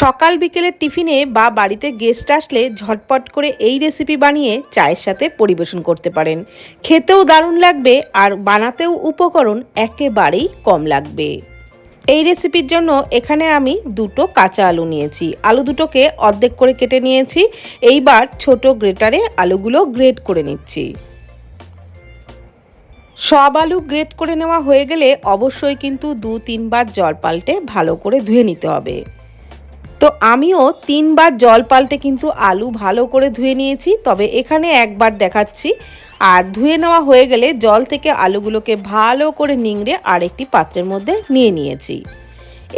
সকাল বিকেলের টিফিনে বা বাড়িতে গেস্ট আসলে ঝটপট করে এই রেসিপি বানিয়ে চায়ের সাথে পরিবেশন করতে পারেন। খেতেও দারুণ লাগবে আর বানাতেও উপকরণ একেবারেই কম লাগবে। এই রেসিপির জন্য এখানে আমি দুটো কাঁচা আলু নিয়েছি। আলু দুটোকে অর্ধেক করে কেটে নিয়েছি। এইবার ছোট গ্রেটারে আলুগুলো গ্রেট করে নিচ্ছি। সব আলু গ্রেট করে নেওয়া হয়ে গেলে অবশ্যই কিন্তু দু তিনবার জল পাল্টে ভালো করে ধুয়ে নিতে হবে। তো আমিও তিনবার জল পাল্টে কিন্তু আলু ভালো করে ধুয়ে নিয়েছি, তবে এখানে একবার দেখাচ্ছি। আর ধুয়ে নেওয়া হয়ে গেলে জল থেকে আলুগুলোকে ভালো করে নিংড়ে আরেকটি পাত্রের মধ্যে নিয়ে নিয়েছি।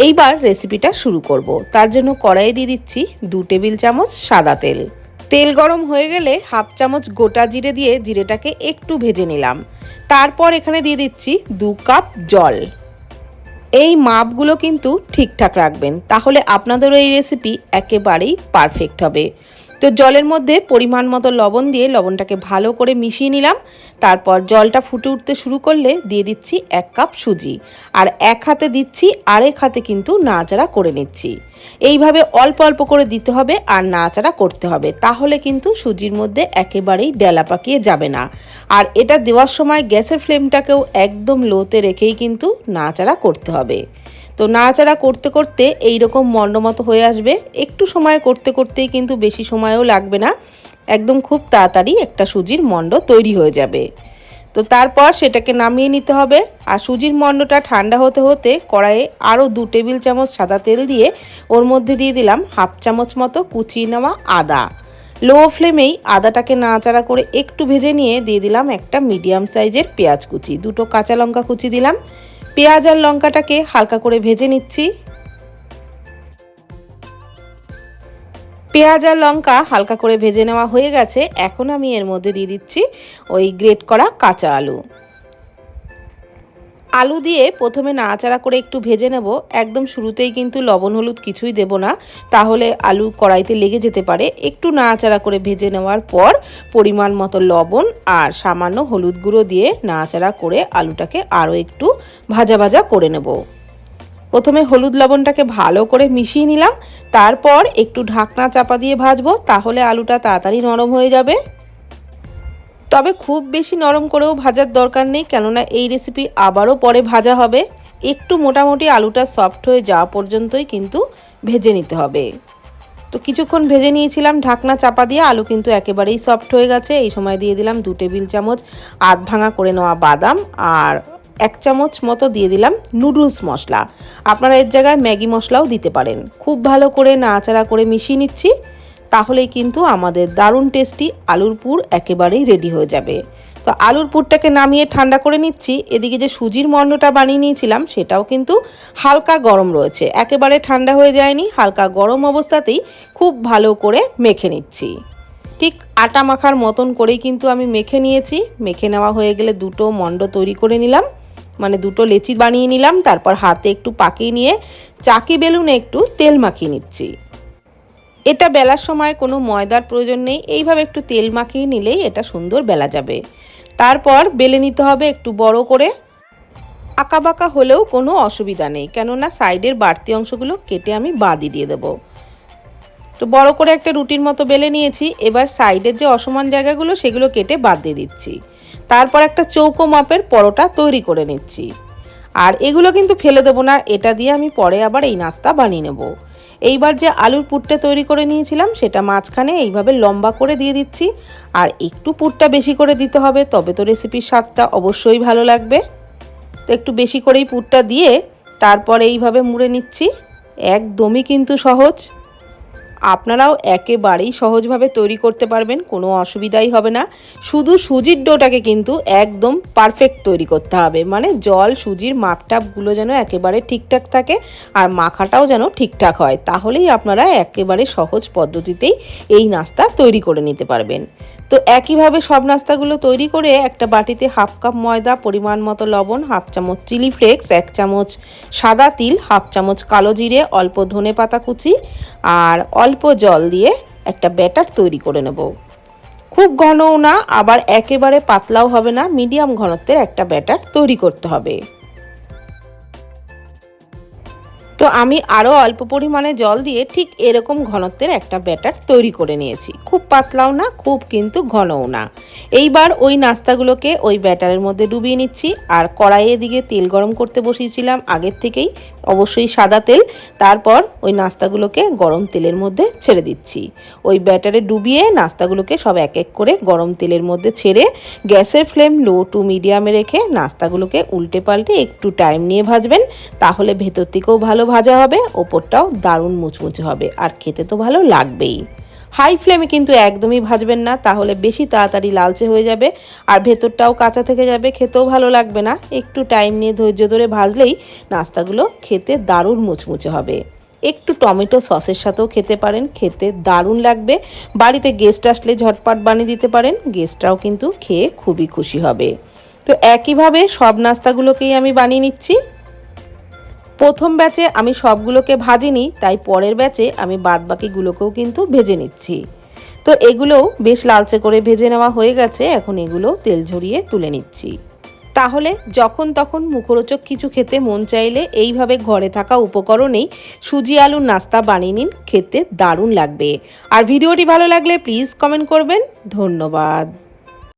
এইবার রেসিপিটা শুরু করব। তার জন্য কড়াইয়ে দিয়ে দিচ্ছি দু টেবিল চামচ সাদা তেল। তেল গরম হয়ে গেলে হাফ চামচ গোটা জিরে দিয়ে জিরেটাকে একটু ভেজে নিলাম। তারপর এখানে দিয়ে দিচ্ছি দু কাপ জল। এই মাপগুলো কিন্তু ঠিকঠাক রাখবেন। তাহলে আপনাদেরও এই রেসিপি একেবারেই পারফেক্ট হবে। তো জলের মধ্যে পরিমাণ মতো লবণ দিয়ে লবণটাকে ভালো করে মিশিয়ে নিলাম। তারপর জলটা ফুটে উঠতে শুরু করলে দিয়ে দিচ্ছি এক কাপ সুজি। আর এক হাতে দিচ্ছি, আরেক হাতে কিন্তু নাড়াচাড়া করে নিচ্ছি। এইভাবে অল্প অল্প করে দিতে হবে আর নাড়াচাড়া করতে হবে। তাহলে কিন্তু সুজির মধ্যে একেবারেই ডেলা পাকিয়ে যাবে না। আর এটা দেওয়ার সময় গ্যাসের ফ্লেমটাকেও একদম লোতে রেখেই কিন্তু নাড়াচাড়া করতে হবে। তো নাড়াচাড়া করতে করতে এই রকম মতো হয়ে আসবে। একটু সময় করতে করতেই কিন্তু বেশি সময়ও লাগবে না। একদম খুব তাড়াতাড়ি একটা সুজির মণ্ড তৈরি হয়ে যাবে। তো তারপর সেটাকে নামিয়ে নিতে হবে। আর সুজির মণ্ডটা ঠান্ডা হতে হতে কড়াইয়ে আরও দু টেবিল চামচ সাদা তেল দিয়ে ওর মধ্যে দিয়ে দিলাম হাফ চামচ মতো কুচিয়ে নেওয়া আদা। লো ফ্লেমেই আদাটাকে নাড়াচাড়া করে একটু ভেজে নিয়ে দিয়ে দিলাম একটা মিডিয়াম সাইজের পেঁয়াজ কুচি। দুটো কাঁচা লঙ্কা কুচি দিলাম। পেঁয়াজ আর লঙ্কাটাকে হালকা করে ভেজে নিচ্ছি। পেঁয়াজ আর লঙ্কা হালকা করে ভেজে নেওয়া হয়ে গেছে। এখন আমি এর মধ্যে দিয়ে দিচ্ছি ওই গ্রেট করা কাঁচা আলু। আলু দিয়ে প্রথমে নাড়াচাড়া করে একটু ভেজে নেব। একদম শুরুতেই কিন্তু লবণ, হলুদ কিছুই দেব না। তাহলে আলু কড়াইতে লেগে যেতে পারে। একটু নাড়াচাড়া করে ভেজে নেওয়ার পর পরিমাণ মতো লবণ আর সামান্য হলুদ গুঁড়ো দিয়ে নাড়াচাড়া করে আলুটাকে আরও একটু ভাজা ভাজা করে নেব। প্রথমে হলুদ লবণটাকে ভালো করে মিশিয়ে নিলাম। তারপর একটু ঢাকনা চাপা দিয়ে ভাজবো। তাহলে আলুটা তাড়াতাড়ি নরম হয়ে যাবে। তবে খুব বেশি নরম করেও ভাজার দরকার নেই, কেননা এই রেসিপি আবারও পরে ভাজা হবে। একটু মোটামুটি আলুটা সফট হয়ে যাওয়া পর্যন্তই কিন্তু ভেজে নিতে হবে। তো কিছুক্ষণ ভেজে নিয়েছিলাম, ঢাকনা চাপা দিয়ে আলু কিন্তু একেবারেই সফট হয়ে গেছে। এই সময় দিয়ে দিলাম দু টেবিল চামচ আধ ভাঙা করে নেওয়া বাদাম আর এক চামচ মতো দিয়ে দিলাম নুডলস মশলা। আপনারা এর জায়গায় ম্যাগি মশলাও দিতে পারেন। খুব ভালো করে নাড়াচাড়া করে মিশিয়ে নিচ্ছি। তাহলেই কিন্তু আমাদের দারুণ টেস্টি আলুর পুর একেবারেই রেডি হয়ে যাবে। তো আলুর পুরটাকে নামিয়ে ঠান্ডা করে নিচ্ছি। এদিকে যে সুজির মণ্ডটা বানিয়ে নিয়েছিলাম, সেটাও কিন্তু হালকা গরম রয়েছে। একেবারে ঠান্ডা হয়ে যায়নি, হালকা গরম অবস্থাতেই খুব ভালো করে মেখে নিচ্ছি। ঠিক আটা মাখার মতন করেই কিন্তু আমি মেখে নিয়েছি। মেখে নেওয়া হয়ে গেলে দুটো মণ্ড তৈরি করে নিলাম। মানে দুটো লেচি বানিয়ে নিলাম। তারপর হাতে একটু পাকিয়ে নিয়ে চাকি বেলুনে একটু তেল মাখিয়ে নিচ্ছি। এটা বেলার সময় কোনো ময়দার প্রয়োজন নেই, এইভাবে একটু তেল মাখিয়ে নিলেই এটা সুন্দর বেলা যাবে। তারপর বেলে নিতে হবে একটু বড় করে। আঁকা বাঁকা হলেও কোনো অসুবিধা নেই, কেননা সাইডের বাড়তি অংশগুলো কেটে আমি বাদি দিয়ে দেবো। তো বড় করে একটা রুটির মতো বেলে নিয়েছি, এবার সাইডের যে অসমান জায়গাগুলো সেগুলো কেটে বাদ দিয়ে দিচ্ছি। তারপর একটা চৌকো মাপের পরোটা তৈরি করে নিচ্ছি। আর এগুলো কিন্তু ফেলে দেবো না, এটা দিয়ে আমি পরে আবার এই নাস্তা বানিয়ে নেব। এইবার যে আলুর পুরটা তৈরি করে নিয়েছিলাম, সেটা মাঝখানে এইভাবে লম্বা করে দিয়ে দিচ্ছি। আর একটু পুরটা বেশি করে দিতে হবে, তবে তো রেসিপির স্বাদটা অবশ্যই ভালো লাগবে। তো একটু বেশি করেই পুরটা দিয়ে তারপর এইভাবে মুড়ে নিচ্ছি। একদমই কিন্তু সহজ। আপনারাও একেবারেই সহজভাবে তৈরি করতে পারবেন, কোনো অসুবিধাই হবে না। শুধু সুজির ডোটাকে কিন্তু একদম পারফেক্ট তৈরি করতে হবে। মানে জল, সুজির মাপটাপগুলো যেন একেবারে ঠিকঠাক থাকে আর মাখাটাও যেন ঠিকঠাক হয়। তাহলেই আপনারা একেবারে সহজ পদ্ধতিতেই এই নাস্তা তৈরি করে নিতে পারবেন। তো একইভাবে সব নাস্তাগুলো তৈরি করে একটা বাটিতে হাফ কাপ ময়দা, পরিমাণ মতো লবণ, হাফ চামচ চিলি ফ্লেক্স, এক চামচ সাদা তিল, হাফ চামচ কালো জিরে, অল্প ধনে পাতা কুচি আর অল্প জল দিয়ে একটা ব্যাটার তৈরি করে নেব। খুব ঘনও না, আবার একেবারে পাতলাও হবে না, মিডিয়াম ঘনত্বের একটা ব্যাটার তৈরি করতে হবে। তো আমি আরও অল্প পরিমাণে জল দিয়ে ঠিক এরকম ঘনত্বের একটা ব্যাটার তৈরি করে নিয়েছি। খুব পাতলাও না, খুব কিন্তু ঘনও না। এইবার ওই নাস্তাগুলোকে ওই ব্যাটারের মধ্যে ডুবিয়ে নিচ্ছি আর কড়াইয়ের দিকে তেল গরম করতে বসিয়েছিলাম আগের থেকেই, অবশ্যই সাদা তেল। তারপর ওই নাস্তাগুলোকে গরম তেলের মধ্যে ছেড়ে দিচ্ছি। ওই ব্যাটারে ডুবিয়ে নাস্তাগুলোকে সব এক এক করে গরম তেলের মধ্যে ছেড়ে গ্যাসের ফ্লেম লো টু মিডিয়ামে রেখে নাস্তাগুলোকে উল্টে পাল্টে একটু টাইম নিয়ে ভাজবেন, তাহলে ভেতর থেকেও ভালো ভাজা হবে, ওপরটাও দারুণ মুচমুচে হবে, আর খেতে তো ভালো লাগবেই। হাই ফ্লেমে কিন্তু একদমই ভাজবেন না, তাহলে বেশি তাড়াতাড়ি লালচে হয়ে যাবে, আর ভেতরটাও কাঁচা থেকে যাবে, খেতেও ভালো লাগবে না। একটু টাইম নিয়ে ধৈর্য ধরে ভাজলেই নাস্তাগুলো খেতে দারুণ মুচমুচে হবে। একটু টমেটো সসের সাথেও খেতে পারেন, খেতে দারুণ লাগবে। বাড়িতে গেস্ট আসলে ঝটপট বানিয়ে দিতে পারেন গেস্টরাও কিন্তু খেয়ে খুবই খুশি হবে। তো একইভাবে সব নাস্তাগুলোকেই আমি বানিয়ে নিচ্ছি। প্রথম ব্যাচে আমি সবগুলোকে ভাজিনি, তাই পরের ব্যাচে আমি বাদ বাকিগুলোকেও কিন্তু ভেজে নিচ্ছি। তো এগুলোও বেশ লালচে করে ভেজে নেওয়া হয়ে গেছে, এখন এগুলো তেল ঝরিয়ে তুলে নিচ্ছি। তাহলে যখন তখন মুখরোচক কিছু খেতে মন চাইলে এইভাবে ঘরে থাকা উপকরণেই সুজি আলুর নাস্তা বানিয়ে নিন, খেতে দারুণ লাগবে। আর ভিডিওটি ভালো লাগলে প্লিজ কমেন্ট করবেন। ধন্যবাদ।